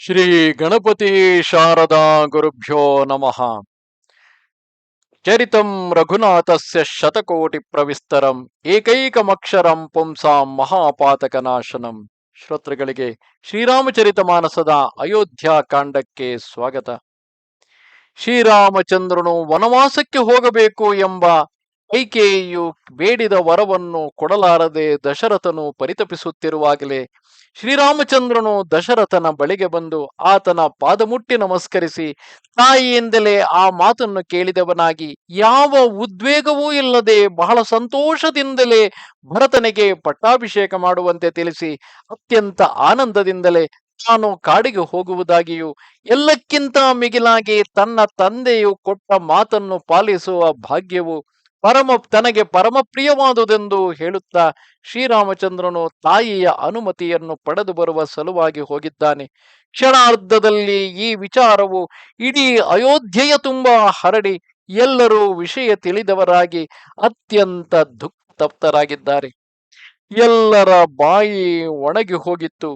ಶ್ರೀ ಗಣಪತಿ ಶಾರದಾ ಗುರುಭ್ಯೋ ನಮಃ. ಚರಿತಂ ರಘುನಾಥಸ್ಯ ಶತಕೋಟಿ ಪ್ರವಿಸ್ತರಂ, ಏಕೈಕಮಕ್ಷರಂ ಪುಂಸಾಂ ಮಹಾಪಾತಕನಾಶನಂ. ಶ್ರೋತೃಗಳಿಗೆ ಶ್ರೀರಾಮಚರಿತ ಮಾನಸದ ಅಯೋಧ್ಯ ಕಾಂಡಕ್ಕೆ ಸ್ವಾಗತ. ಶ್ರೀರಾಮಚಂದ್ರನು ವನವಾಸಕ್ಕೆ ಹೋಗಬೇಕು ಎಂಬ ಕೈಕೇಯಿಯು ಬೇಡಿದ ವರವನ್ನು ಕೊಡಲಾರದೆ ದಶರಥನು ಪರಿತಪಿಸುತ್ತಿರುವಾಗಲೇ ಶ್ರೀರಾಮಚಂದ್ರನು ದಶರಥನ ಬಳಿಗೆ ಬಂದು ಆತನ ಪಾದಮುಟ್ಟಿ ನಮಸ್ಕರಿಸಿ, ತಾಯಿಯಿಂದಲೇ ಆ ಮಾತನ್ನು ಕೇಳಿದವನಾಗಿ, ಯಾವ ಉದ್ವೇಗವೂ ಇಲ್ಲದೆ ಬಹಳ ಸಂತೋಷದಿಂದಲೇ ಭರತನಿಗೆ ಪಟ್ಟಾಭಿಷೇಕ ಮಾಡುವಂತೆ ತಿಳಿಸಿ, ಅತ್ಯಂತ ಆನಂದದಿಂದಲೇ ತಾನು ಕಾಡಿಗೆ ಹೋಗುವುದಾಗಿಯೂ, ಎಲ್ಲಕ್ಕಿಂತ ಮಿಗಿಲಾಗಿ ತನ್ನ ತಂದೆಯು ಕೊಟ್ಟ ಮಾತನ್ನು ಪಾಲಿಸುವ ಭಾಗ್ಯವು ಪರಮ, ತನಗೆ ಪರಮ ಪ್ರಿಯವಾದುದೆಂದು ಹೇಳುತ್ತಾ ಶ್ರೀರಾಮಚಂದ್ರನು ತಾಯಿಯ ಅನುಮತಿಯನ್ನು ಪಡೆದು ಬರುವ ಸಲುವಾಗಿ ಹೋಗಿದ್ದಾನೆ. ಕ್ಷಣಾರ್ಧದಲ್ಲಿ ಈ ವಿಚಾರವು ಇಡೀ ಅಯೋಧ್ಯೆಯ ತುಂಬಾ ಹರಡಿ ಎಲ್ಲರೂ ವಿಷಯ ತಿಳಿದವರಾಗಿ ಅತ್ಯಂತ ದುಃಖ ತಪ್ತರಾಗಿದ್ದಾರೆ ಎಲ್ಲರ ಬಾಯಿ ಒಣಗಿ ಹೋಗಿತ್ತು.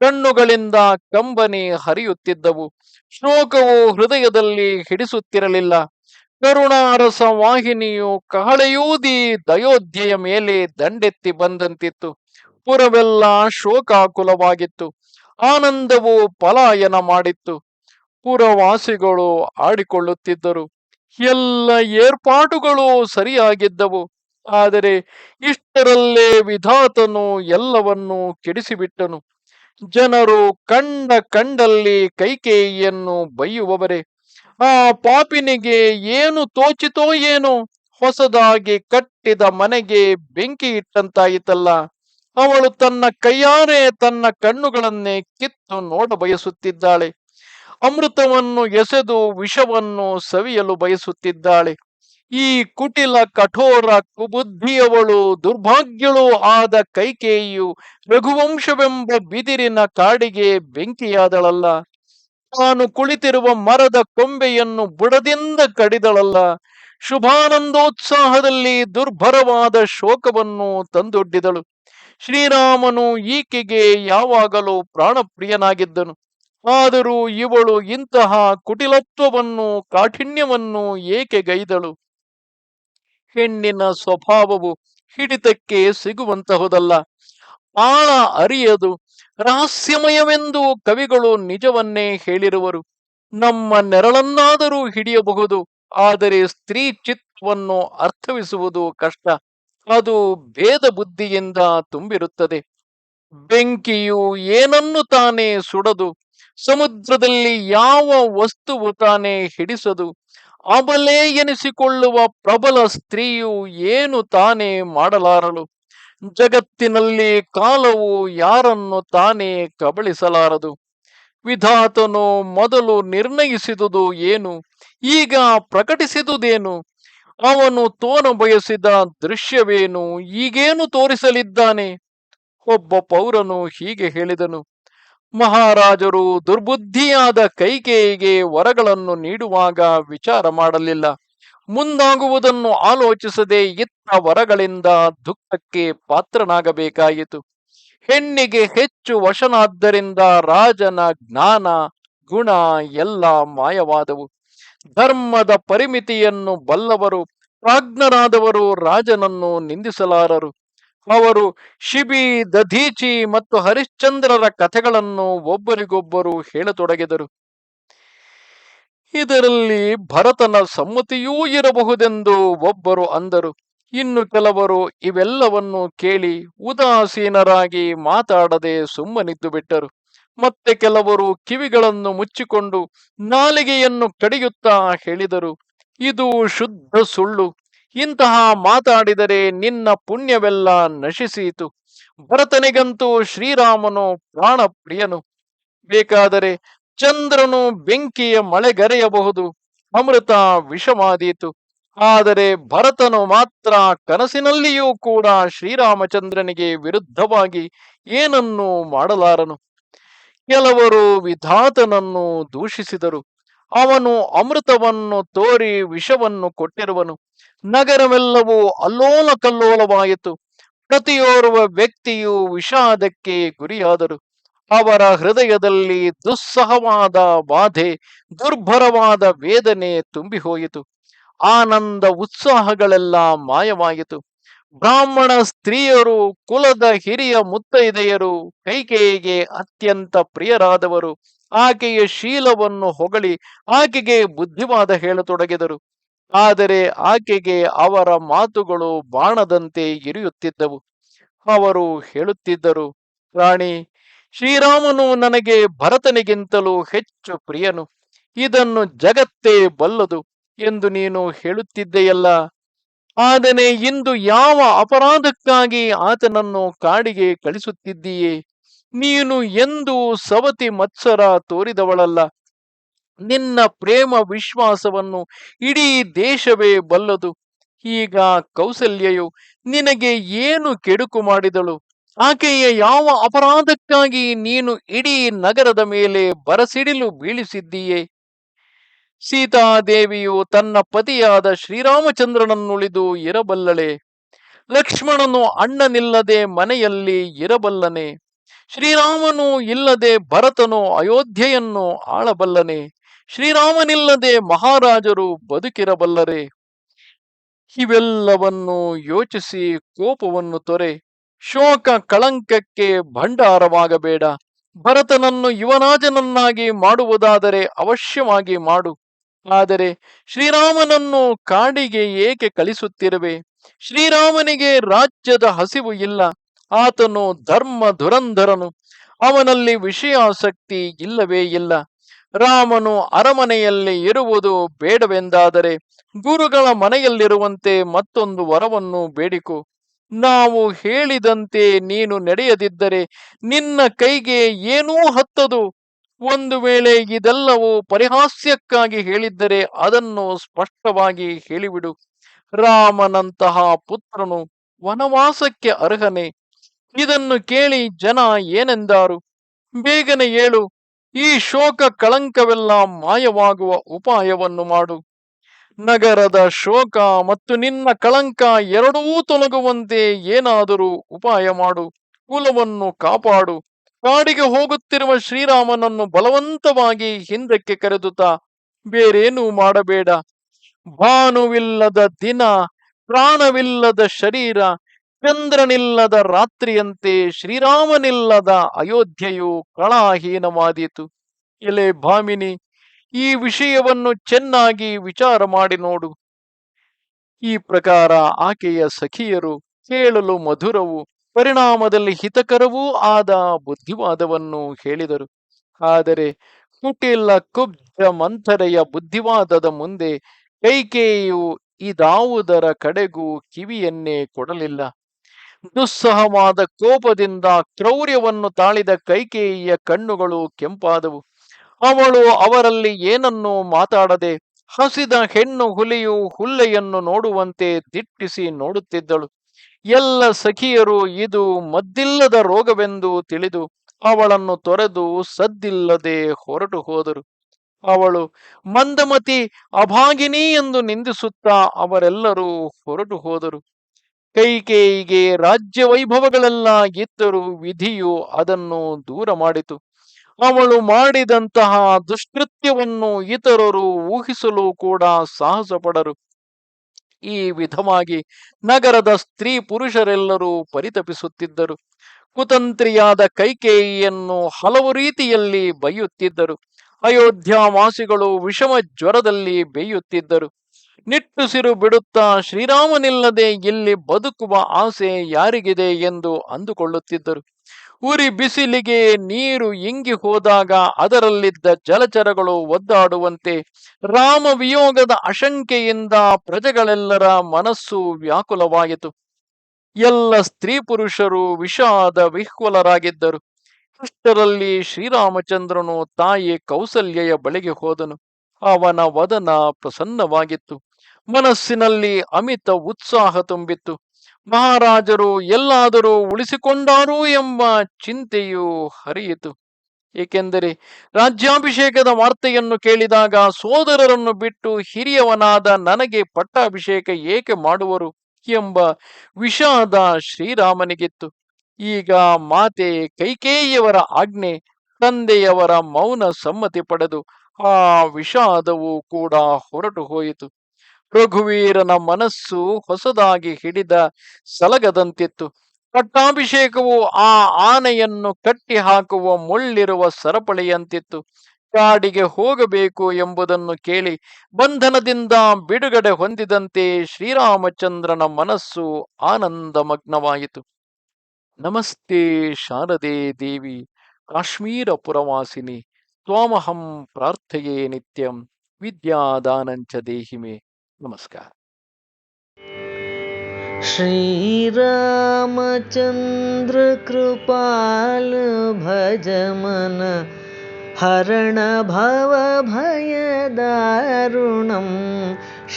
ಕಣ್ಣುಗಳಿಂದ ಕಂಬನಿ ಹರಿಯುತ್ತಿದ್ದವು. ಶೋಕವು ಹೃದಯದಲ್ಲಿ ಹಿಡಿಸುತ್ತಿರಲಿಲ್ಲ. ಕರುಣಾರಸ ವಾಹಿನಿಯು ಕಹಳೆಯೂದಿ ದಯೋಧ್ಯೆಯ ಮೇಲೆ ದಂಡೆತ್ತಿ ಬಂದಂತಿತ್ತು. ಪುರವೆಲ್ಲ ಶೋಕಾಕುಲವಾಗಿತ್ತು. ಆನಂದವು ಪಲಾಯನ ಮಾಡಿತ್ತು. ಪುರವಾಸಿಗಳು ಆಡಿಕೊಳ್ಳುತ್ತಿದ್ದರು. ಎಲ್ಲ ಏರ್ಪಾಟುಗಳು ಸರಿಯಾಗಿದ್ದವು. ಆದರೆ ಇಷ್ಟರಲ್ಲೇ ವಿಧಾತನು ಎಲ್ಲವನ್ನೂ ಕೆಡಿಸಿಬಿಟ್ಟನು. ಜನರು ಕಂಡ ಕಂಡಲ್ಲಿ ಕೈಕೇಯಿಯನ್ನು ಬೈಯುವವರೇ ಆ ಪಾಪಿನಿಗೆ ಏನು ತೋಚಿತೋ ಏನೋ ಹೊಸದಾಗಿ ಕಟ್ಟಿದ ಮನೆಗೆ ಬೆಂಕಿ ಇಟ್ಟಂತಾಯಿತಲ್ಲ. ಅವಳು ತನ್ನ ಕೈಯಾರೆ ತನ್ನ ಕಣ್ಣುಗಳನ್ನೇ ಕಿತ್ತು ನೋಡ ಬಯಸುತ್ತಿದ್ದಾಳೆ. ಅಮೃತವನ್ನು ಎಸೆದು ವಿಷವನ್ನು ಸವಿಯಲು ಬಯಸುತ್ತಿದ್ದಾಳೆ. ಈ ಕುಟಿಲ ಕಠೋರ ಕುಬುದ್ಧಿಯವಳು ದುರ್ಭಾಗ್ಯಳು ಆದ ಕೈಕೇಯಿಯು ರಘುವಂಶವೆಂಬ ಬಿದಿರಿನ ಕಾಡಿಗೆ ಬೆಂಕಿಯಾದಳಲ್ಲ. ತಾನು ಕುಳಿತಿರುವ ಮರದ ಕೊಂಬೆಯನ್ನು ಬುಡದಿಂದ ಕಡಿದಳಲ್ಲ, ಶುಭಾನಂದೋತ್ಸಾಹದಲ್ಲಿ ದುರ್ಭರವಾದ ಶೋಕವನ್ನು ತಂದೊಡ್ಡಿದಳು. ಶ್ರೀರಾಮನು ಈಕೆಗೆ ಯಾವಾಗಲೂ ಪ್ರಾಣಪ್ರಿಯನಾಗಿದ್ದನು. ಆದರೂ ಇವಳು ಇಂತಹ ಕುಟಿಲತ್ವವನ್ನು, ಕಾಠಿಣ್ಯವನ್ನು ಏಕೆ ಗೈದಳು? ಹೆಣ್ಣಿನ ಸ್ವಭಾವವು ಹಿಡಿತಕ್ಕೆ ಸಿಗುವಂತಹುದಲ್ಲ. ಆಳ ಅರಿಯದು. ರಹಸ್ಯಮಯವೆಂದು ಕವಿಗಳು ನಿಜವನ್ನೇ ಹೇಳಿರುವರು. ನಮ್ಮ ನೆರಳನ್ನಾದರೂ ಹಿಡಿಯಬಹುದು, ಆದರೆ ಸ್ತ್ರೀ ಚಿತ್ತವನ್ನು ಅರ್ಥವಿಸುವುದು ಕಷ್ಟ. ಅದು ಭೇದ ಬುದ್ಧಿಯಿಂದ ತುಂಬಿರುತ್ತದೆ. ಬೆಂಕಿಯು ಏನನ್ನು ತಾನೇ ಸುಡದು, ಸಮುದ್ರದಲ್ಲಿ ಯಾವ ವಸ್ತುವು ತಾನೇ ಹಿಡಿಸದು, ಅಬಲೆ ಎನಿಸಿಕೊಳ್ಳುವ ಪ್ರಬಲ ಸ್ತ್ರೀಯು ಏನು ತಾನೇ ಮಾಡಲಾರಳು. ಜಗತ್ತಿನಲ್ಲಿ ಕಾಲವು ಯಾರನ್ನು ತಾನೇ ಕಬಳಿಸಲಾರದು? ವಿಧಾತನು ಮೊದಲು ನಿರ್ಣಯಿಸಿದುದು ಏನು? ಈಗ ಪ್ರಕಟಿಸಿದುದೇನು? ಅವನು ತೋನ ಬಯಸಿದ ದೃಶ್ಯವೇನು? ಈಗೇನು ತೋರಿಸಲಿದ್ದಾನೆ? ಒಬ್ಬ ಪೌರನು ಹೀಗೆ ಹೇಳಿದನು. ಮಹಾರಾಜರು ದುರ್ಬುದ್ಧಿಯಾದ ಕೈಕೇಯಿಗೆ ವರಗಳನ್ನು ನೀಡುವಾಗ ವಿಚಾರ ಮಾಡಲಿಲ್ಲ. ಮುಂದಾಗುವುದನ್ನು ಆಲೋಚಿಸದೆ ವರಗಳಿಂದ ದುಃಖಕ್ಕೆ ಪಾತ್ರನಾಗಬೇಕಾಯಿತು. ಹೆಣ್ಣಿಗೆ ಹೆಚ್ಚು ವಶನಾದ್ದರಿಂದ ರಾಜನ ಜ್ಞಾನ, ಗುಣ ಎಲ್ಲ ಮಾಯವಾದವು. ಧರ್ಮದ ಪರಿಮಿತಿಯನ್ನು ಬಲ್ಲವರು, ಪ್ರಾಜ್ಞರಾದವರು ರಾಜನನ್ನು ನಿಂದಿಸಲಾರರು. ಅವರು ಶಿಬಿ, ದಧೀಚಿ ಮತ್ತು ಹರಿಶ್ಚಂದ್ರರ ಕಥೆಗಳನ್ನು ಒಬ್ಬರಿಗೊಬ್ಬರು ಹೇಳತೊಡಗಿದರು. ಇದರಲ್ಲಿ ಭರತನ ಸಮ್ಮತಿಯೂ ಇರಬಹುದೆಂದು ಒಬ್ಬರು ಅಂದರು. ಇನ್ನು ಕೆಲವರು ಇವೆಲ್ಲವನ್ನು ಕೇಳಿ ಉದಾಸೀನರಾಗಿ ಮಾತಾಡದೆ ಸುಮ್ಮನಿದ್ದು ಬಿಟ್ಟರು. ಮತ್ತೆ ಕೆಲವರು ಕಿವಿಗಳನ್ನು ಮುಚ್ಚಿಕೊಂಡು ನಾಲಿಗೆಯನ್ನು ಕಡಿಯುತ್ತಾ ಹೇಳಿದರು, ಇದು ಶುದ್ಧ ಸುಳ್ಳು. ಇಂತಹ ಮಾತಾಡಿದರೆ ನಿನ್ನ ಪುಣ್ಯವೆಲ್ಲ ನಶಿಸಿತು. ಭರತನಿಗಂತೂ ಶ್ರೀರಾಮನು ಪ್ರಾಣಪ್ರಿಯನು. ಬೇಕಾದರೆ ಚಂದ್ರನು ಬೆಂಕಿಯ ಮಳೆಗರೆಯಬಹುದು. ಅಮೃತ ವಿಷಮಾದೀತು. ಆದರೆ ಭರತನು ಮಾತ್ರ ಕನಸಿನಲ್ಲಿಯೂ ಕೂಡ ಶ್ರೀರಾಮಚಂದ್ರನಿಗೆ ವಿರುದ್ಧವಾಗಿ ಏನನ್ನೂ ಮಾಡಲಾರನು. ಕೆಲವರು ವಿಧಾತನನ್ನು ದೂಷಿಸಿದರು. ಅವನು ಅಮೃತವನ್ನು ತೋರಿ ವಿಷವನ್ನು ಕೊಟ್ಟಿರುವನು. ನಗರವೆಲ್ಲವೂ ಅಲ್ಲೋಲ ಕಲ್ಲೋಲವಾಯಿತು. ಪ್ರತಿಯೋರ್ವ ವ್ಯಕ್ತಿಯು ವಿಷಾದಕ್ಕೆ ಗುರಿಯಾದರು. ಅವರ ಹೃದಯದಲ್ಲಿ ದುಸ್ಸಹವಾದ ಬಾಧೆ, ದುರ್ಭರವಾದ ವೇದನೆ ತುಂಬಿ ಹೋಯಿತು ಆನಂದ ಉತ್ಸಾಹಗಳೆಲ್ಲ ಮಾಯವಾಯಿತು ಬ್ರಾಹ್ಮಣ ಸ್ತ್ರೀಯರು, ಕುಲದ ಹಿರಿಯ ಮುತ್ತೈದೆಯರು, ಕೈಕೇಯಿಗೆ ಅತ್ಯಂತ ಪ್ರಿಯರಾದವರು. ಆಕೆಯ ಶೀಲವನ್ನು ಹೊಗಳಿ ಆಕೆಗೆ ಬುದ್ಧಿವಾದ ಹೇಳತೊಡಗಿದರು. ಆದರೆ ಆಕೆಗೆ ಅವರ ಮಾತುಗಳು ಬಾಣದಂತೆ ಇರಿಯುತ್ತಿದ್ದವು. ಅವರು ಹೇಳುತ್ತಿದ್ದರು, ರಾಣಿ, ಶ್ರೀರಾಮನು ನನಗೆ ಭರತನಿಗಿಂತಲೂ ಹೆಚ್ಚು ಪ್ರಿಯನು. ಇದನ್ನು ಜಗತ್ತೇ ಬಲ್ಲದು. ಎಂದು ನೀನು ಹೇಳುತ್ತಿದ್ದೆಯಲ್ಲ? ಆದನೆ ಇಂದು ಯಾವ ಅಪರಾಧಕ್ಕಾಗಿ ಆತನನ್ನು ಕಾಡಿಗೆ ಕಳಿಸುತ್ತಿದ್ದೀಯೇ? ನೀನು ಎಂದು ಸವತಿ ಮತ್ಸರ ತೋರಿದವಳಲ್ಲ. ನಿನ್ನ ಪ್ರೇಮ ವಿಶ್ವಾಸವನ್ನು ಇಡೀ ದೇಶವೇ ಬಲ್ಲದು. ಈಗ ಕೌಸಲ್ಯೆಯು ನಿನಗೆ ಏನು ಕೆಡುಕು ಮಾಡಿದಳು? ಆಕೆಯ ಯಾವ ಅಪರಾಧಕ್ಕಾಗಿ ನೀನು ಇಡೀ ನಗರದ ಮೇಲೆ ಬರಸಿಡಿಲು ಬೀಳಿಸಿದ್ದೀಯೇ? ಸೀತಾದೇವಿಯು ತನ್ನ ಪತಿಯಾದ ಶ್ರೀರಾಮಚಂದ್ರನನ್ನುಳಿದು ಇರಬಲ್ಲಳೆ. ಲಕ್ಷ್ಮಣನು ಅಣ್ಣನಿಲ್ಲದೆ ಮನೆಯಲ್ಲಿ ಇರಬಲ್ಲನೆ. ಶ್ರೀರಾಮನು ಇಲ್ಲದೆ ಭರತನು ಅಯೋಧ್ಯೆಯನ್ನು ಆಳಬಲ್ಲನೆ. ಶ್ರೀರಾಮನಿಲ್ಲದೆ ಮಹಾರಾಜರು ಬದುಕಿರಬಲ್ಲರೆ. ಇವೆಲ್ಲವನ್ನು ಯೋಚಿಸಿ ಕೋಪವನ್ನು ತೊರೆ. ಶೋಕ ಕಳಂಕಕ್ಕೆ ಭಂಡಾರವಾಗಬೇಡ. ಭರತನನ್ನು ಯುವರಾಜನನ್ನಾಗಿ ಮಾಡುವುದಾದರೆ ಅವಶ್ಯವಾಗಿ ಮಾಡು. ಆದರೆ ಶ್ರೀರಾಮನನ್ನು ಕಾಡಿಗೆ ಏಕೆ ಕಳಿಸುತ್ತಿರುವೆ? ಶ್ರೀರಾಮನಿಗೆ ರಾಜ್ಯದ ಹಸಿವು ಇಲ್ಲ. ಆತನು ಧರ್ಮ ಧುರಂಧರನು. ಅವನಲ್ಲಿ ವಿಷಯಾಸಕ್ತಿ ಇಲ್ಲವೇ ಇಲ್ಲ. ರಾಮನು ಅರಮನೆಯಲ್ಲಿ ಇರುವುದು ಬೇಡವೆಂದಾದರೆ ಗುರುಗಳ ಮನೆಯಲ್ಲಿರುವಂತೆ ಮತ್ತೊಂದು ವರವನ್ನು ಬೇಡಿಕೊ. ನಾವು ಹೇಳಿದಂತೆ ನೀನು ನಡೆಯದಿದ್ದರೆ ನಿನ್ನ ಕೈಗೆ ಏನೂ ಹತ್ತದು. ಒಂದು ವೇಳೆ ಇದೆಲ್ಲವೂ ಪರಿಹಾಸ್ಯಕ್ಕಾಗಿ ಹೇಳಿದ್ದರೆ ಅದನ್ನು ಸ್ಪಷ್ಟವಾಗಿ ಹೇಳಿಬಿಡು. ರಾಮನಂತಹ ಪುತ್ರನು ವನವಾಸಕ್ಕೆ ಅರ್ಹನೆ. ಇದನ್ನು ಕೇಳಿ ಜನ ಏನೆಂದಾರು? ಬೇಗನೆ ಏಳು. ಈ ಶೋಕ ಕಳಂಕವೆಲ್ಲ ಮಾಯವಾಗುವ ಉಪಾಯವನ್ನು ಮಾಡು. ನಗರದ ಶೋಕ ಮತ್ತು ನಿನ್ನ ಕಳಂಕ ಎರಡೂ ತೊಲಗುವಂತೆ ಏನಾದರೂ ಉಪಾಯ ಮಾಡು. ಕುಲವನ್ನು ಕಾಪಾಡು. ಕಾಡಿಗೆ ಹೋಗುತ್ತಿರುವ ಶ್ರೀರಾಮನನ್ನು ಬಲವಂತವಾಗಿ ಹಿಂದಕ್ಕೆ ಕರೆದುತ್ತಾ ಬೇರೇನೂ ಮಾಡಬೇಡ. ಭಾನುವಿಲ್ಲದ ದಿನ, ಪ್ರಾಣವಿಲ್ಲದ ಶರೀರ, ಚಂದ್ರನಿಲ್ಲದ ರಾತ್ರಿಯಂತೆ ಶ್ರೀರಾಮನಿಲ್ಲದ ಅಯೋಧ್ಯೆಯು ಕಳಾಹೀನವಾದೀತು. ಎಲೆ ಭಾಮಿನಿ, ಈ ವಿಷಯವನ್ನು ಚೆನ್ನಾಗಿ ವಿಚಾರ ಮಾಡಿ ನೋಡು. ಈ ಪ್ರಕಾರ ಆಕೆಯ ಸಖಿಯರು ಕೇಳಲು ಮಧುರವು ಪರಿಣಾಮದಲ್ಲಿ ಹಿತಕರವೂ ಆದ ಬುದ್ಧಿವಾದವನ್ನು ಹೇಳಿದರು. ಆದರೆ ಕುಟಿಲ ಕುಬ್ಜ ಮಂಥರೆಯ ಬುದ್ಧಿವಾದದ ಮುಂದೆ ಕೈಕೇಯು ಇದಾವುದರ ಕಡೆಗೂ ಕಿವಿಯನ್ನೇ ಕೊಡಲಿಲ್ಲ. ದುಸ್ಸಹವಾದ ಕೋಪದಿಂದ ಕ್ರೌರ್ಯವನ್ನು ತಾಳಿದ ಕೈಕೇಯಿಯ ಕಣ್ಣುಗಳು ಕೆಂಪಾದವು. ಅವಳು ಅವರಲ್ಲಿ ಏನನ್ನೂ ಮಾತಾಡದೆ ಹಸಿದ ಹೆಣ್ಣು ಹುಲಿಯು ಹುಲ್ಲೆಯನ್ನು ನೋಡುವಂತೆ ದಿಟ್ಟಿಸಿ ನೋಡುತ್ತಿದ್ದಳು. ಎಲ್ಲ ಸಖಿಯರು ಇದು ಮದ್ದಿಲ್ಲದ ರೋಗವೆಂದು ತಿಳಿದು ಅವಳನ್ನು ತೊರೆದು ಸದ್ದಿಲ್ಲದೆ ಹೊರಟು ಹೋದರು. ಅವಳು, ಮಂದಮತಿ, ಅಭಾಗಿನಿ ಎಂದು ನಿಂದಿಸುತ್ತಾ ಅವರೆಲ್ಲರೂ ಹೊರಟು ಹೋದರು. ಕೈಕೇಯಿಗೆ ರಾಜ್ಯ ವೈಭವಗಳೆಲ್ಲ ಇದ್ದರೂ ವಿಧಿಯು ಅದನ್ನು ದೂರ ಮಾಡಿತು. ಅವಳು ಮಾಡಿದಂತಹ ದುಷ್ಕೃತ್ಯವನ್ನು ಇತರರು ಊಹಿಸಲು ಕೂಡ ಸಾಹಸ ಪಡರು ಈ ವಿಧವಾಗಿ ನಗರದ ಸ್ತ್ರೀ ಪುರುಷರೆಲ್ಲರೂ ಪರಿತಪಿಸುತ್ತಿದ್ದರು. ಕುತಂತ್ರಿಯಾದ ಕೈಕೇಯಿಯನ್ನು ಹಲವು ರೀತಿಯಲ್ಲಿ ಬೈಯುತ್ತಿದ್ದರು ಅಯೋಧ್ಯಾವಾಸಿಗಳು ವಿಷಮ ಜ್ವರದಲ್ಲಿ ಬೇಯುತ್ತಿದ್ದರು. ನಿಟ್ಟುಸಿರು ಬಿಡುತ್ತಾ ಶ್ರೀರಾಮನಿಲ್ಲದೆ ಇಲ್ಲಿ ಬದುಕುವ ಆಸೆ ಯಾರಿಗಿದೆ ಎಂದು ಅಂದುಕೊಳ್ಳುತ್ತಿದ್ದರು. ಉರಿ ಬಿಸಿಲಿಗೆ ನೀರು ಇಂಗಿ ಹೋದಾಗ ಅದರಲ್ಲಿದ್ದ ಜಲಚರಗಳು ಒದ್ದಾಡುವಂತೆ ರಾಮವಿಯೋಗದ ಅಶಂಕೆಯಿಂದ ಪ್ರಜೆಗಳೆಲ್ಲರ ಮನಸ್ಸು ವ್ಯಾಕುಲವಾಯಿತು. ಎಲ್ಲ ಸ್ತ್ರೀ ಪುರುಷರು ವಿಷಾದ ವಿಹ್ವಲರಾಗಿದ್ದರು. ಅಷ್ಟರಲ್ಲಿ ಶ್ರೀರಾಮಚಂದ್ರನು ತಾಯಿ ಕೌಸಲ್ಯೆಯ ಬಳಿಗೆ ಹೋದನು. ಅವನ ವದನ ಪ್ರಸನ್ನವಾಗಿತ್ತು. ಮನಸ್ಸಿನಲ್ಲಿ ಅಮಿತ ಉತ್ಸಾಹ ತುಂಬಿತ್ತು. ಮಹಾರಾಜರು ಎಲ್ಲಾದರೂ ಉಳಿಸಿಕೊಂಡಾರು ಎಂಬ ಚಿಂತೆಯು ಹರಿಯಿತು. ಏಕೆಂದರೆ ರಾಜ್ಯಾಭಿಷೇಕದ ವಾರ್ತೆಯನ್ನು ಕೇಳಿದಾಗ ಸೋದರರನ್ನು ಬಿಟ್ಟು ಹಿರಿಯವನಾದ ನನಗೆ ಪಟ್ಟಾಭಿಷೇಕ ಏಕೆ ಮಾಡುವರು ಎಂಬ ವಿಷಾದ ಶ್ರೀರಾಮನಿಗಿತ್ತು. ಈಗ ಮಾತೆ ಕೈಕೇಯಿಯವರ ಆಜ್ಞೆ, ತಂದೆಯವರ ಮೌನ ಸಮ್ಮತಿ ಪಡೆದು ಆ ವಿಷಾದವು ಕೂಡ ಹೊರಟು ಹೋಯಿತು ರಘುವೀರನ ಮನಸ್ಸು ಹೊಸದಾಗಿ ಹಿಡಿದ ಸಲಗದಂತಿತ್ತು. ಪಟ್ಟಾಭಿಷೇಕವು ಆ ಆನೆಯನ್ನು ಕಟ್ಟಿ ಹಾಕುವ ಮುಳ್ಳಿರುವ ಸರಪಳಿಯಂತಿತ್ತು. ಕಾಡಿಗೆ ಹೋಗಬೇಕು ಎಂಬುದನ್ನು ಕೇಳಿ ಬಂಧನದಿಂದ ಬಿಡುಗಡೆ ಹೊಂದಿದಂತೆ ಶ್ರೀರಾಮಚಂದ್ರನ ಮನಸ್ಸು ಆನಂದಮಗ್ನವಾಯಿತು. ನಮಸ್ತೆ ಶಾರದೆ ದೇವಿ ಕಾಶ್ಮೀರ ಪುರವಾಸಿನಿ ತ್ವಾಮಹಂ ಪ್ರಾರ್ಥೆಯೇ ನಿತ್ಯಂ, ವಿದ್ಯಾದಾನಂಚ ದೇಹಿಮೆ. नमस्कार। श्रीरामचन्द्र कृपाल भजमन हरणभवभयद ऋणं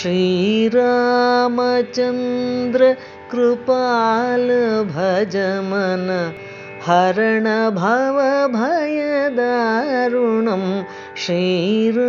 श्रीरामचन्द्र कृपाल भजम हरणभवभयद ऋणं श्रीरु